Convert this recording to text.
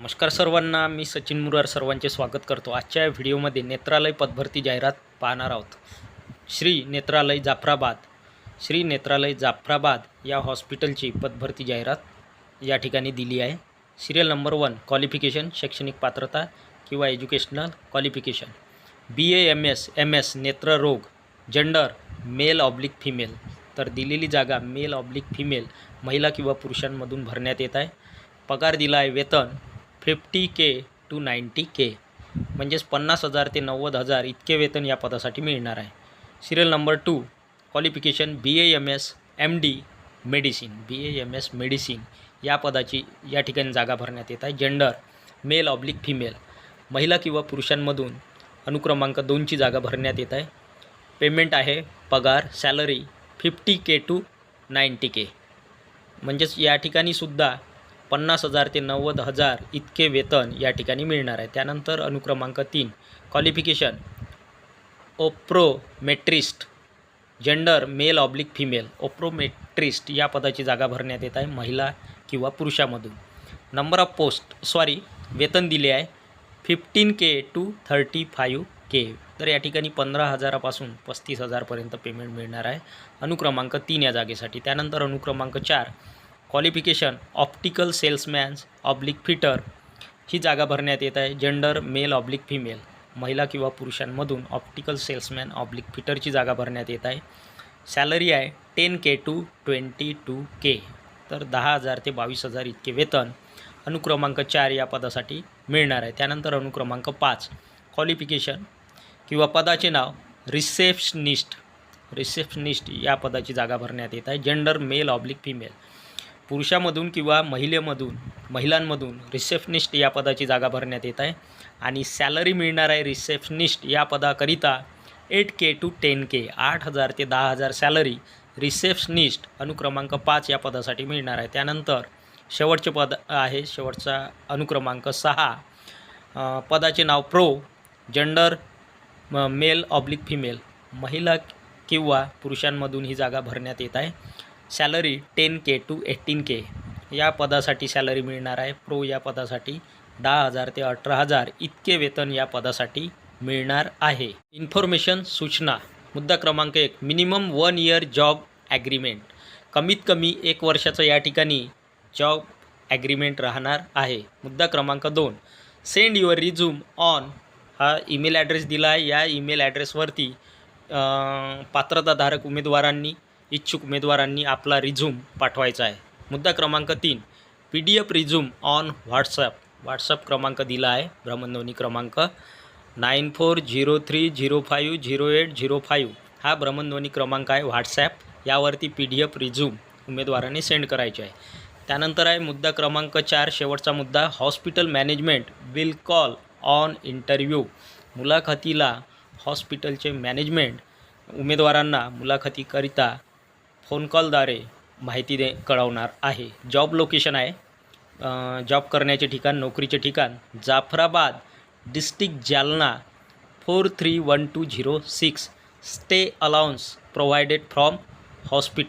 नमस्कार सर्वांना मी सचिन मुरार सर्वांचे स्वागत करतो. आजच्या व्हिडिओमध्ये नेत्रालय पदभरती जाहिरात पाहणार आहोत. श्री नेत्रालय जाफराबाद श्री नेत्रालय जाफराबाद या हॉस्पिटलची पदभरती जाहिरात या ठिकाणी दिली आहे. सिरियल नंबर वन क्वालिफिकेशन शैक्षणिक पात्रता किंवा educational qualification. B A M S M S नेत्ररोग gender male oblique female. तर दिलेली जागा मेल ऑब्लिक फिमेल महिला किंवा पुरुषांमधून भरण्यात येत आहे. पगार दिला आहे वेतन fifty K to ninety K. म्हणजेच पन्नास हजार ते नव्वद हजार इतके वेतन या पदासाठी मिळणार आहे. Serial number two qualification B A M S M D medicine B A M S medicine या पदाची या ठिकाणी जागा भरण्यात येत आहे. जेंडर मेल ऑब्लिक फिमेल महिला किंवा पुरुषांमधून अनुक्रमांक दोनची जागा भरण्यात येत आहे. पेमेंट आहे पगार salary fifty K to ninety K. म्हणजेच या ठिकाणी सुद्धा पन्नास हजार ते नव्वद हजार इतके वेतन या ठिकाणी मिळणार आहे. त्यानंतर अनुक्रमांक तीन qualification optometrist gender male oblique female optometrist या पदाची जागा भरण्यात येत आहे महिला किंवा पुरुषामधून. नंबर ऑफ पोस्ट सॉरी वेतन दिले आहे fifteen K to thirty five K तर या ठिकाणी पंधरा हजारापासून पस्तीस हजारपर्यंत पेमेंट मिळणार आहे. अनुक्रमांक तीन या जागेसाठी. त्यानंतर अनुक्रमांक चार qualification optical salesmans oblique fitter ही जागा भरण्यात येत आहे. जेंडर मेल ऑब्लिक फिमेल महिला किंवा पुरुषांमधून ऑप्टिकल सेल्समॅन ऑब्लिक फिटरची जागा भरण्यात येत आहे. सॅलरी आहे ten K to twenty two K तर दहा हजार ते बावीस हजार इतके वेतन अनुक्रमांक चार या पदासाठी मिळणार आहे. त्यानंतर अनुक्रमांक पाच क्वालिफिकेशन किंवा पदाचे नाव रिसेप्शनिस्ट रिसेप्शनिस्ट या पदाची जागा भरण्यात येत आहे. जेंडर मेल ऑब्लिक फिमेल पुरुषामधून किंवा महिलेमधून महिलांमधून रिसेप्शनिस्ट या पदाची जागा भरण्यात येत आहे. आणि सॅलरी मिळणार आहे रिसेप्शनिस्ट या पदाकरिता eight K to ten K आठ हजार ते दहा हजार सॅलरी रिसेप्शनिस्ट अनुक्रमांक पाच या पदासाठी मिळणार आहे. त्यानंतर शेवटचे पद आहे शेवटचा अनुक्रमांक सहा. पदाचे नाव pro gender male oblique female. महिला किंवा पुरुषांमधून ही जागा भरण्यात येत आहे. Salary ten K to eighteen K. या पदासाठी सॅलरी मिळणार आहे. प्रो या पदासाठी दहा हजार ते अठरा हजार इतके वेतन या पदासाठी मिळणार आहे. इन्फॉर्मेशन सूचना. मुद्दा क्रमांक एक. Minimum one year job agreement कमीत कमी एक वर्षाचं या ठिकाणी जॉब ॲग्रीमेंट राहणार आहे. मुद्दा क्रमांक दोन. सेंड युअर रिझ्यूम ऑन हा ईमेल ॲड्रेस दिला आहे. या ईमेल ॲड्रेसवरती पात्रताधारक उमेदवारांनी इच्छुक उमेदवारांनी आपला रिझ्यूम पाठवायचा आहे. मुद्दा क्रमांक तीन. P D F resume on WhatsApp WhatsApp क्रमांक दिला आहे. भ्रमणध्वनी क्रमांक nine four zero three zero five zero eight zero five हा भ्रमणध्वनी क्रमांक आहे व्हॉट्सॲप यावरती पी डी एफ रिझ्यूम उमेदवारांनी सेंड करायचे आहे. त्यानंतर आहे मुद्दा क्रमांक चार. शेवटचा मुद्दा hospital management will call on interview मुलाखतीला हॉस्पिटलचे मॅनेजमेंट उमेदवारांना मुलाखतीकरिता फोन कॉलद्वारे माहिती दे कळवणार आहे. जॉब लोकेशन आहे. जॉब करण्याचे ठिकाण नोकरीचे ठिकाण Jafrabad district Jalna four three one two zero six. Stay allowance provided from hospital.